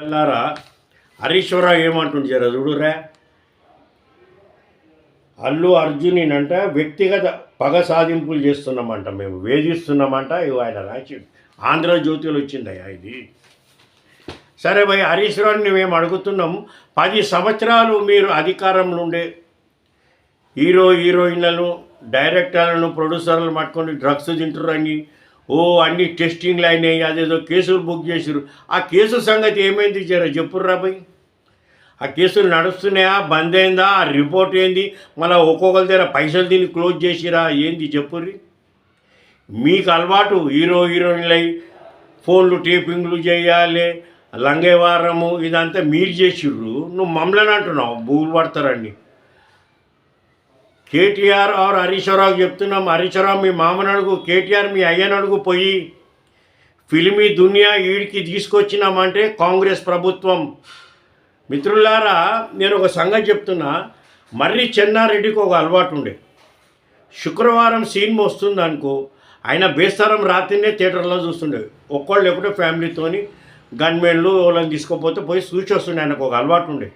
పిల్లారా హరీశ్వరరావు ఏమంటుంది జర చూడురా అల్లు అర్జునినంట వ్యక్తిగత పగ సాధింపులు చేస్తున్నామంట మేము వేధిస్తున్నామంట ఇవి ఆయన రాసి ఆంధ్రజ్యోతిలో వచ్చిందయ్యా ఇది. సరే భయ్ హరీశ్వరాన్ని మేము అడుగుతున్నాం? పది సంవత్సరాలు మీరు అధికారంలో ఉండే హీరో హీరోయిన్లను డైరెక్టర్లను ప్రొడ్యూసర్లను పట్టుకొని డ్రగ్స్ తింటురని ఓ అన్ని టెస్టింగ్లు అయినాయి అదేదో కేసులు బుక్ చేసిరు ఆ కేసు సంగతి ఏమైంది జర? చెప్పుర్రా భయ్ ఆ కేసులు నడుస్తున్నాయా? బంద్ అయిందా? ఆ రిపోర్ట్ ఏంది? మళ్ళీ ఒక్కొక్కరి దగ్గర పైసలు తిని క్లోజ్ చేసిరా? ఏంది చెప్పుర్రి? మీకు అలవాటు హీరో హీరోయిన్లై ఫోన్లు టేపింగ్లు చేయాలి లంగేవారము ఇదంతా మీరు చేసిర్రు. నువ్వు మమ్మల్ని అంటున్నావు భూలు పడతారండి కేటీఆర్ ఆర్ హరీశ్వరరావు చెప్తున్నాం. హరీశ్వరరావు మీ మామని అడుగు కేటీఆర్ మీ అయ్యనడుగు పోయి ఫిలిమీ దునియా ఈడికి తీసుకొచ్చినామంటే కాంగ్రెస్ ప్రభుత్వం. మిత్రులారా నేను ఒక సంగతి చెప్తున్నా. మర్రి చెన్నారెడ్డికి ఒక అలవాటు ఉండే శుక్రవారం సీన్ వస్తుంది అనుకో ఆయన బేస్తారం రాత్రినే థియేటర్లో చూస్తుండే. ఒక్కళ్ళు ఎప్పుడో ఫ్యామిలీతోని గన్మెన్లు వాళ్ళని తీసుకోపోతే పోయి చూసి వస్తుండే ఆయనకు ఒక అలవాటు ఉండే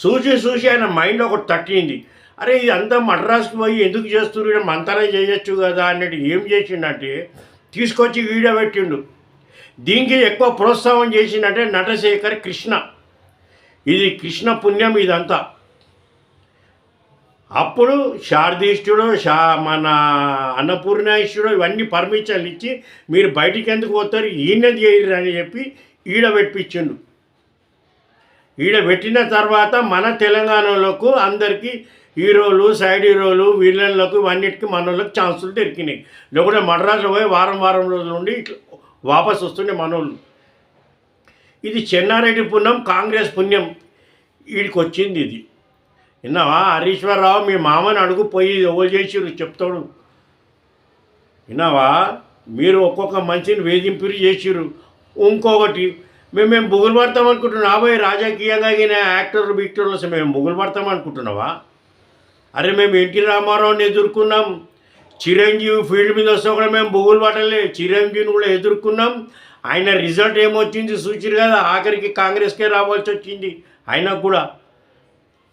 చూసి చూసి ఆయన మైండ్ ఒకటి తట్టింది. అరే ఇది అంతా మద్రాసుకు పోయి ఎందుకు చేస్తున్నారు? మంతనే చేయొచ్చు కదా అన్నట్టు ఏం చేసిండంటే తీసుకొచ్చి వీడియో పెట్టిండు. దీనికి ఎక్కువ ప్రోత్సాహం చేసిందంటే నటశేఖర్ కృష్ణ. ఇది కృష్ణ పుణ్యం ఇదంతా. అప్పుడు శారదీష్టుడు షా మన అన్నపూర్ణేశ్వరుడు ఇవన్నీ పర్మిషన్లు ఇచ్చి మీరు బయటికి ఎందుకు పోతారు? ఈయన చేయరు అని చెప్పి ఈడ పెట్టించిండు ఈడ పెట్టిన తర్వాత మన తెలంగాణలోకి అందరికీ హీరోలు సైడ్ హీరోలు విలన్లకు ఇవన్నిటికీ మనోళ్ళకి ఛాన్సులు దొరికినాయి. లేకుంటే మద్రాసులో పోయి వారం వారం రోజుల నుండి ఇట్లా వాపస్ వస్తుండే మనోళ్ళు. ఇది చెన్నారెడ్డి పుణ్యం కాంగ్రెస్ పుణ్యం. వీడికి వచ్చింది ఇది. విన్నావా? హరీశ్వరరావు మీ మామని అడుగు పోయి ఎవరు చేసిరు చెప్తాడు. విన్నావా? మీరు ఒక్కొక్క మనిషిని వేధింపులు చేసిరు ఇంకొకటి మేము మేము బుగులు పడతాం అనుకుంటున్నాం. రాబోయే రాజకీయంగా యాక్టర్లు బిక్టర్లు మేము బుగులు పడతాం అనుకుంటున్నావా? అరే మేము ఎన్టీ రామారావుని ఎదుర్కొన్నాం. చిరంజీవి ఫీల్డ్ మీద వస్తే కూడా మేము బొగులు పడలే చిరంజీవిని కూడా ఎదుర్కొన్నాం. ఆయన రిజల్ట్ ఏమొచ్చింది సూచిరు కదా ఆఖరికి కాంగ్రెస్కే రావాల్సి వచ్చింది. అయినా కూడా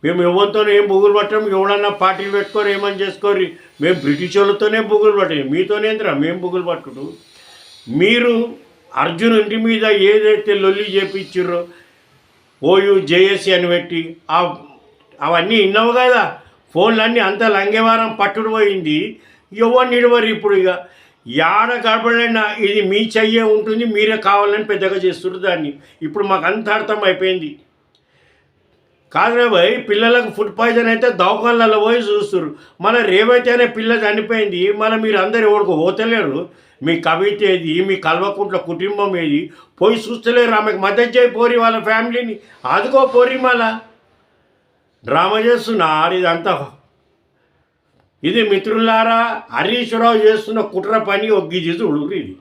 మేము ఎవరితో ఏం బొగులు పట్టాం ఎవడన్నా పార్టీలు పెట్టుకోరు ఏమని చేసుకోరు. మేము బ్రిటిష్ వాళ్ళతోనే బుగులు పట్టాం మీతోనేంద్రా మేము బుగులు పట్టుడు? మీరు అర్జున్ ఇంటి మీద ఏదైతే లొల్లి చేపించారో ఓయూ జేఎస్సీ అని పెట్టి అవన్నీ విన్నావు కదా. ఫోన్లన్నీ అంత లంగేవారం పట్టుడు పోయింది ఎవరు నిడవరు ఇప్పుడు ఇక? యాడ గడపడైనా ఇది మీ చెయ్యే ఉంటుంది మీరే కావాలని పెద్దగా చేస్తుండ్రు దాన్ని. ఇప్పుడు మాకు అంత అర్థం అయిపోయింది కాదురా భయ్ పిల్లలకు ఫుడ్ పాయిజన్ అయితే దవాఖానలలో పోయి చూస్తారు మన రేవైతే అనే పిల్ల చనిపోయింది. మన మీరు అందరు ఎవరికి పోతలేరు. మీ కవిత ఏది? మీ కల్వకుంట్ల కుటుంబం ఏది? పోయి చూస్తలేరు ఆమెకు మద్దతు చేయి పోరి వాళ్ళ ఫ్యామిలీని. ఆదుకో పోరి మళ్ళా. డ్రామా చేస్తున్నారు ఇదంతా ఇది మిత్రులారా హరీశ్వరరావు చేస్తున్న కుట్ర పని ఒగ్గి ఉడుగురు ఇది.